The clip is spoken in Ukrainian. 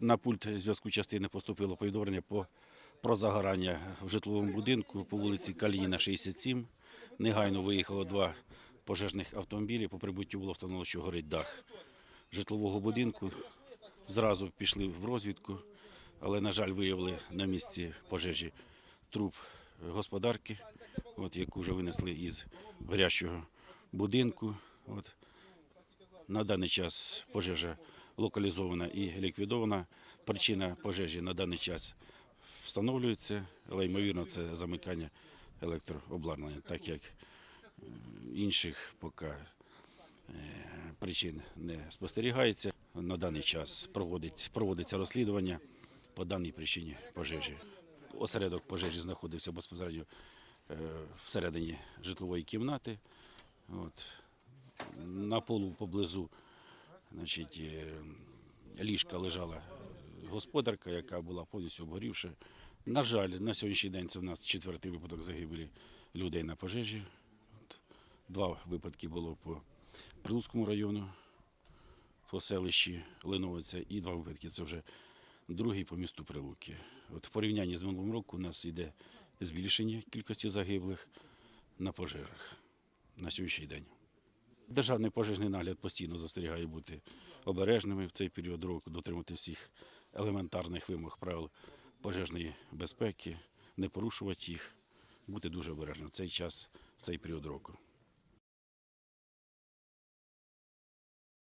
На пульт зв'язку частини поступило повідомлення по, про загорання в житловому будинку по вулиці Каліна, 67. Негайно виїхало два пожежних автомобілі. По прибуттю було встановлено, що горить дах житлового будинку. Зразу пішли в розвідку, але, на жаль, виявили на місці пожежі труп господарки, от, яку вже винесли із горящого будинку. От. На даний час пожежа локалізована і ліквідована. Причина пожежі на даний час встановлюється, але ймовірно це замикання електрообладнання, так як е, інших поки е, причин не спостерігається. На даний час проводить, проводиться розслідування по даній причині пожежі. Осередок пожежі знаходився безпосередньо е, всередині житлової кімнати. От. На полу поблизу значить, е, ліжка лежала господарка, яка була повністю обгорівша. На жаль, на сьогоднішній день це в нас четвертий випадок загибелі людей на пожежі. Два випадки було по Прилуцькому району, по селищі Линовиця, і два випадки це вже другий по місту Прилуки. От в порівнянні з минулим роком у нас йде збільшення кількості загиблих на пожежах на сьогоднішній день. Державний пожежний нагляд постійно застерігає бути обережними в цей період року, дотримати всіх елементарних вимог правил пожежної безпеки, не порушувати їх, бути дуже обережним в цей час, в цей період року.